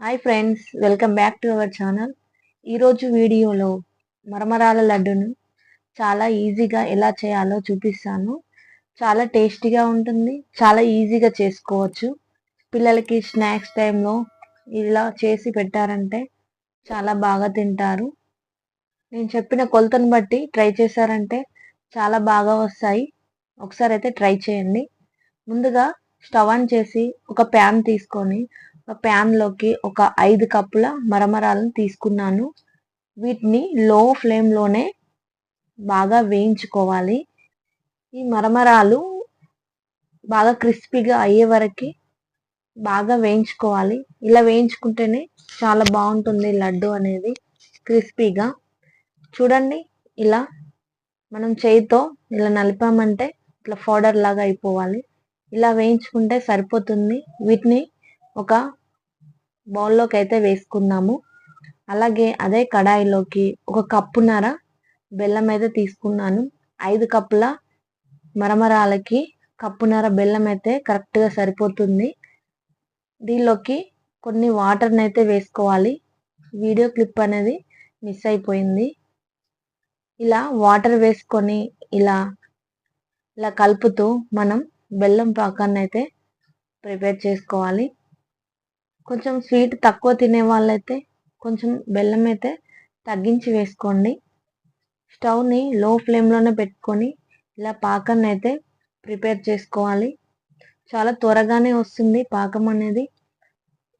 Hi friends welcome back to our channel ఈరోజు వీడియోలో మరమరాల లడ్డును చాలా ఈజీగా ఎలా చేయాలో చూపిస్తాను. చాలా టేస్టీగా ఉంటుంది చాలా ఈజీగా చేసుకోవచ్చు. పిల్లలకి స్నాక్స్ టైంలో ఇలా చేసి పెట్టారంటే చాలా బాగా తింటారు. నేను చెప్పిన కొలతను బట్టి ట్రై చేశారంటే చాలా బాగా వస్తాయి. ఒకసారి అయితే ట్రై చేయండి. ముందుగా స్టవ్ ఆన్ చేసి ఒక ప్యాన్ తీసుకొని ఒక ప్యాన్లోకి ఒక ఐదు కప్పుల మరమరాలను తీసుకున్నాను. వీటిని లో ఫ్లేమ్లోనే బాగా వేయించుకోవాలి. ఈ మరమరాలు బాగా క్రిస్పీగా అయ్యే వరకు బాగా వేయించుకోవాలి. ఇలా వేయించుకుంటేనే చాలా బాగుంటుంది లడ్డు అనేది క్రిస్పీగా. చూడండి ఇలా మనం చేయితో ఇలా నలిపామంటే ఇట్లా ఫౌడర్ లాగా అయిపోవాలి. ఇలా వేయించుకుంటే సరిపోతుంది. వీటిని ఒక బౌల్లోకి అయితే వేసుకుందాము అలాగే అదే కడాయిలోకి ఒక కప్పున్నర బెల్లం అయితే తీసుకున్నాను. ఐదు కప్పుల మరమరాలకి కప్పున్నర బెల్లం అయితే కరెక్ట్గా సరిపోతుంది. దీనిలోకి కొన్ని వాటర్ని అయితే వేసుకోవాలి. వీడియో క్లిప్ అనేది మిస్ అయిపోయింది. ఇలా వాటర్ వేసుకొని ఇలా ఇలా కలుపుతూ మనం బెల్లం పాకాన్ని అయితే ప్రిపేర్ చేసుకోవాలి. కొంచెం స్వీట్ తక్కువ తినే వాళ్ళైతే కొంచెం బెల్లం అయితే తగ్గించి వేసుకోండి. స్టవ్ని లో ఫ్లేమ్లోనే పెట్టుకొని ఇలా పాకాన్ని అయితే ప్రిపేర్ చేసుకోవాలి. చాలా త్వరగానే వస్తుంది పాకం అనేది.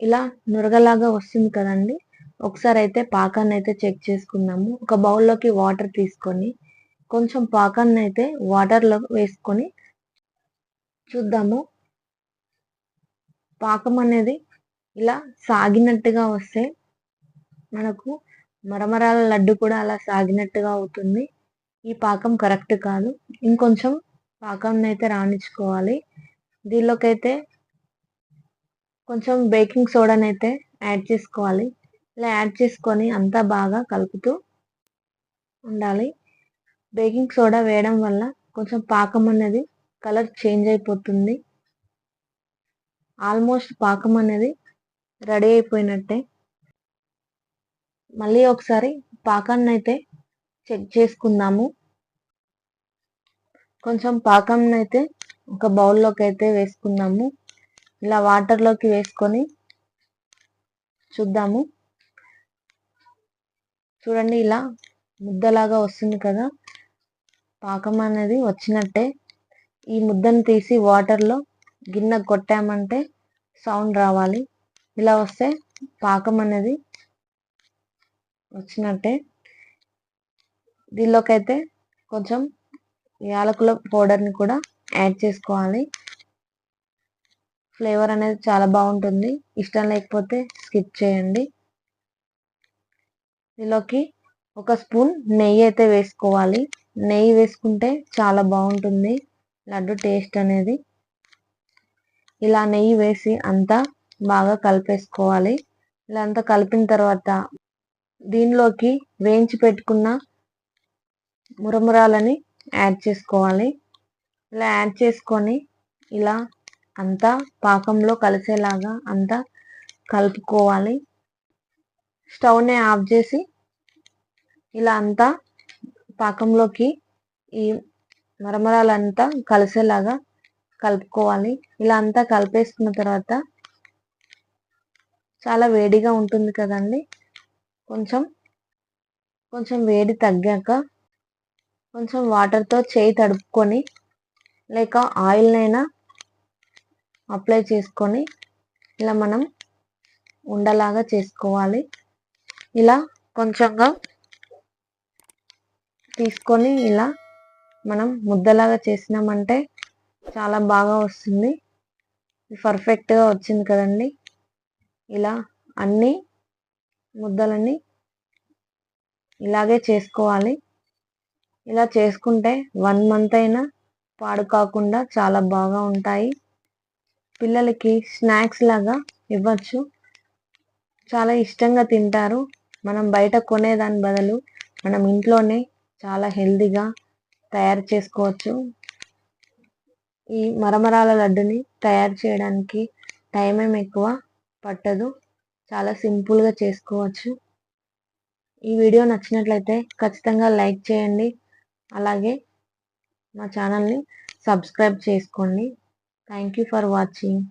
ఇలా నురగలాగా వస్తుంది కదండి. ఒకసారి అయితే పాకాన్ని అయితే చెక్ చేసుకుందాము. ఒక బౌల్లోకి వాటర్ తీసుకొని కొంచెం పాకాన్ని అయితే వాటర్లో వేసుకొని చూద్దాము. పాకం అనేది ఇలా సాగినట్టుగా వస్తే మనకు మరమరాల లడ్డు కూడా అలా సాగినట్టుగా అవుతుంది. ఈ పాకం కరెక్ట్ కాదు. ఇంకొంచెం పాకాన్ని అయితే రాణించుకోవాలి. దీనిలోకైతే కొంచెం బేకింగ్ సోడాని అయితే యాడ్ చేసుకోవాలి. ఇలా యాడ్ చేసుకొని అంతా బాగా కలుపుతూ ఉండాలి. బేకింగ్ సోడా వేయడం వల్ల కొంచెం పాకం అనేది కలర్ చేంజ్ అయిపోతుంది. ఆల్మోస్ట్ పాకం అనేది రెడీ అయిపోయినట్టే. మళ్ళీ ఒకసారి పాకాన్ని అయితే చెక్ చేసుకుందాము. కొంచెం పాకాన్ని అయితే ఒక బౌల్లోకి అయితే వేసుకుందాము. ఇలా వాటర్లోకి వేసుకొని చూద్దాము. చూడండి ఇలా ముద్దలాగా వస్తుంది కదా. పాకం అనేది వచ్చినట్టే. ఈ ముద్దను తీసి వాటర్లో గిన్నె కొట్టామంటే సౌండ్ రావాలి. ఇలా వస్తే పాకం అనేది వచ్చినట్టే. దీనిలోకి అయితే కొంచెం యాలకుల పౌడర్ని కూడా యాడ్ చేసుకోవాలి. ఫ్లేవర్ అనేది చాలా బాగుంటుంది. ఇష్టం లేకపోతే స్కిప్ చేయండి. దీనిలోకి ఒక స్పూన్ నెయ్యి అయితే వేసుకోవాలి. నెయ్యి వేసుకుంటే చాలా బాగుంటుంది. లడ్డు టేస్ట్ అనేది. ఇలా నెయ్యి వేసి అంతా బాగా కలిపేసుకోవాలి. ఇలా అంతా కలిపిన తర్వాత దీనిలోకి వేయించి పెట్టుకున్న మురమురాలని యాడ్ చేసుకోవాలి. ఇలా యాడ్ చేసుకొని ఇలా అంతా పాకంలో కలిసేలాగా అంతా కలుపుకోవాలి. స్టవ్ని ఆఫ్ చేసి ఇలా అంతా పాకంలోకి ఈ మరమరాలంతా కలిసేలాగా కలుపుకోవాలి. ఇలా అంతా కలిపేసుకున్న తర్వాత చాలా వేడిగా ఉంటుంది కదండి. కొంచెం కొంచెం వేడి తగ్గాక కొంచెం వాటర్తో చేయి తడుపుకొని లేక ఆయిల్నైనా అప్లై చేసుకొని ఇలా మనం ఉండలాగా చేసుకోవాలి. ఇలా కొంచెంగా తీసుకొని ఇలా మనం ముద్దలాగా చేసినామంటే చాలా బాగా వస్తుంది. పర్ఫెక్ట్గా వచ్చింది కదండి. ఇలా అన్ని ముద్దలన్నీ ఇలాగే చేసుకోవాలి. ఇలా చేసుకుంటే వన్ మంత్ అయినా పాడు కాకుండా చాలా బాగా ఉంటాయి. పిల్లలకి స్నాక్స్ లాగా ఇవ్వచ్చు. చాలా ఇష్టంగా తింటారు. మనం బయట కొనేదాని బదులు మనం ఇంట్లోనే చాలా హెల్తీగా తయారు చేసుకోవచ్చు. ఈ మరమరాల లడ్డుని తయారు చేయడానికి టైం ఏం ఎక్కువ. పట్టదు. చాలా సింపుల్గా చేసుకోవచ్చు. ఈ వీడియో నచ్చినట్లయితే ఖచ్చితంగా లైక్ చేయండి. అలాగే మా ఛానల్ని సబ్స్క్రైబ్ చేసుకోండి. Thank you for watching.